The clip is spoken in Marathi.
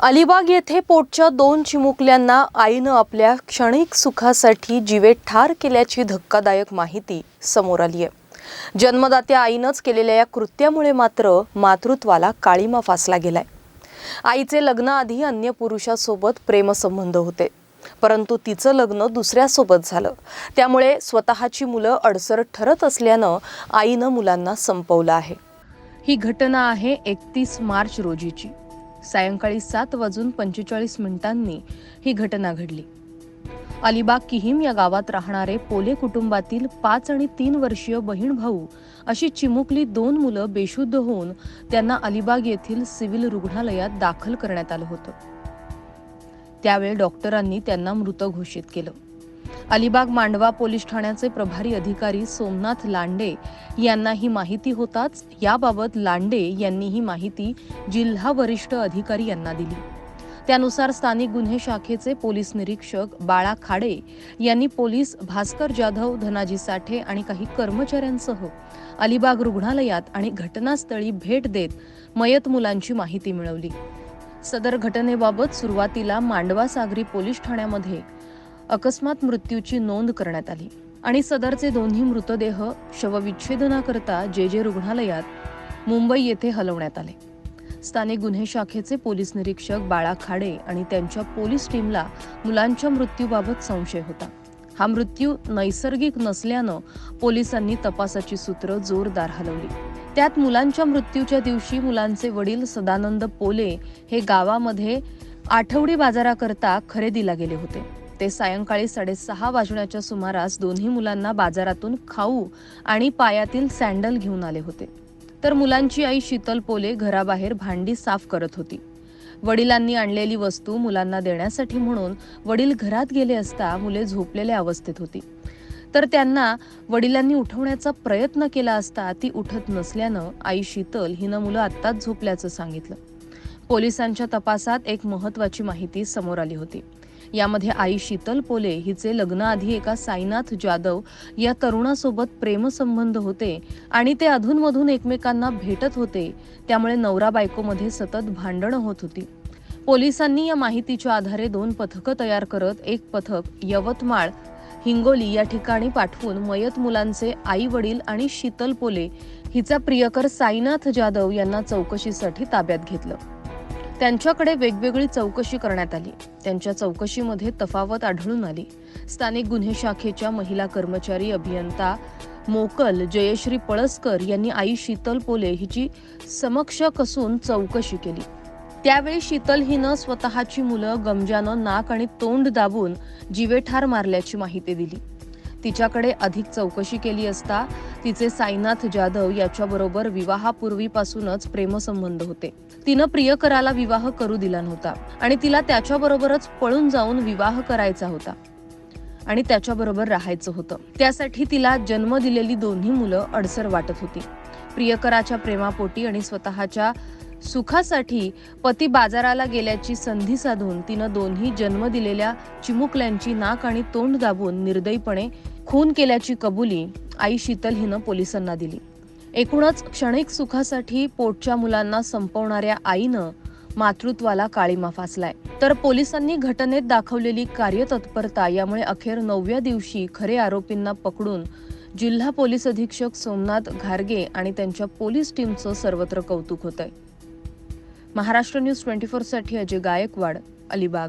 अलिबाग येथे पोटच्या दोन चिमुकल्यांना आईनं आपल्या क्षणिक सुखासाठी जीवे ठार केल्याची धक्कादायक माहिती समोर आली आहे. जन्मदात्या आईनंच केलेल्या या कृत्यामुळे मात्र मातृत्वाला काळीमा फासला गेलाय. आईचे लग्नाआधी अन्य पुरुषासोबत प्रेमसंबंध होते. परंतु तिचं लग्न दुसऱ्यासोबत झालं. त्यामुळे स्वतःची मुलं अडसर ठरत असल्यानं आईनं मुलांना संपवलं आहे. ही घटना आहे एकतीस मार्च रोजीची. सायंकाळी सात वाजून पंचेचाळीस मिनिटांनी ही घटना घडली. अलिबाग किहीम या गावात राहणारे पोले कुटुंबातील पाच आणि तीन वर्षीय बहीण भाऊ अशी चिमुकली दोन मुलं बेशुद्ध होऊन त्यांना अलिबाग येथील सिव्हिल रुग्णालयात दाखल करण्यात आलं होतं. त्यावेळी डॉक्टरांनी त्यांना मृत घोषित केलं. अलिबाग मांडवा पोलीस ठाण्याचे प्रभारी अधिकारी सोमनाथ लांडे यांना ही माहिती होताच याबाबत लांडे यांनी ही माहिती जिल्हा वरिष्ठ अधिकारी यांना दिली. त्यानुसार स्थानिक गुन्हे शाखेचे पोलीस निरीक्षक बाळा खाडे यांनी पोलीस भास्कर जाधव धनाजी साठे आणि काही कर्मचाऱ्यांसह अलिबाग रुग्णालयात आणि घटनास्थळी भेट देत मयत मुलांची माहिती मिळवली. सदर घटनेबाबत सुरुवातीला मांडवा सागरी पोलीस ठाण्यामध्ये अकस्मात मृत्यूची नोंद करण्यात आली. आणि सदरचे दोन्ही मृतदेह शवविच्छेदनाकरता जे जे रुग्णालयात मुंबई येथे हलवण्यात आले. स्थानिक गुन्हे शाखेचे पोलीस निरीक्षक बाळा खाडे आणि त्यांच्या पोलीस टीमला मुलांच्या मृत्यूबाबत संशय होता. हा मृत्यू नैसर्गिक नसल्यानं पोलिसांनी तपासाची सूत्र जोरदार हलवली. त्यात मुलांच्या मृत्यूच्या दिवशी मुलांचे वडील सदानंद पोले हे गावामध्ये आठवडी बाजाराकरता खरेदीला गेले होते. ते सायंकाळी साडेसहा वाजण्याच्या सुमारास दोन्ही मुलांना बाजारातून खाऊ आणि पायातील सँडल घेऊन आले होते. तर मुलांची आई शीतल पोले घराबाहेर भांडी साफ करत होती. वडिलांनी आणलेली वस्तू मुलांना देण्यासाठी म्हणून वडील घरात गेले असता मुले झोपलेल्या अवस्थेत होती. तर त्यांना वडिलांनी उठवण्याचा प्रयत्न केला असता ती उठत नसल्यानं आई शीतल हिनं मुलं आत्ताच झोपल्याचं सांगितलं. पोलिसांच्या तपासात एक महत्वाची माहिती समोर आली होती. यामध्ये आई शीतल पोले हिचे लग्नाआधी एका साईनाथ जाधव या तरुणासोबत प्रेमसंबंध होते आणि ते अधूनमधून एकमेकांना भेटत होते. त्यामुळे नवरा बायकोमध्ये सतत भांडणं होत होती. पोलिसांनी या माहितीच्या आधारे दोन पथकं तयार करत एक पथक यवतमाळ हिंगोली या ठिकाणी पाठवून मयत मुलांचे आई वडील आणि शीतल पोले हिचा प्रियकर साईनाथ जाधव यांना चौकशीसाठी ताब्यात घेतलं. त्यांच्याकडे वेगवेगळी चौकशी करण्यात आली. त्यांच्या चौकशीमध्ये तफावत आढळून आली. स्थानिक गुन्हे शाखेच्या महिला कर्मचारी अभियंता मोकल जयश्री पळसकर यांनी आई शीतल पोले हिची समक्ष कसून चौकशी केली. त्यावेळी शीतल हिनं स्वतःची मुलं गमजानं नाक आणि तोंड दाबून जीवेठार मारल्याची माहिती दिली. तिच्याकडे अधिक चौकशी केली असता तिचे साईनाथ जाधव याच्याबरोबर विवाहापूर्वीपासूनच प्रेमसंबंध होते. तिनं प्रियकराला विवाह करू दिला नव्हता आणि तिला त्याच्याबरोबरच पळून जाऊन विवाह करायचा होता. आणि त्याच्याबरोबर राहायचं होतं. त्यासाठी तिला जन्म दिलेली दोन्ही मुलं अडसर वाटत होती. प्रियकराच्या प्रेमापोटी आणि स्वतःच्या सुखासाठी पती बाजाराला गेल्याची संधी साधून तिनं दोन्ही जन्म दिलेल्या चिमुकल्यांची नाक आणि तोंड दाबून निर्दयीपणे खून केल्याची कबुली आई शीतल हिनं पोलिसांना दिली. एकूणच क्षणिक सुखासाठी पोटच्या मुलांना संपवणाऱ्या आईनं मातृत्वाला काळीमा फासलाय. तर पोलिसांनी घटनेत दाखवलेली कार्यतत्परता यामुळे अखेर नवव्या दिवशी खरे आरोपींना पकडून जिल्हा पोलीस अधीक्षक सोमनाथ घारगे आणि त्यांच्या पोलीस टीमचं सर्वत्र कौतुक होत आहे महाराष्ट्र न्यूज ट्वेंटी साठी अजय गायकवाड अलिबाग.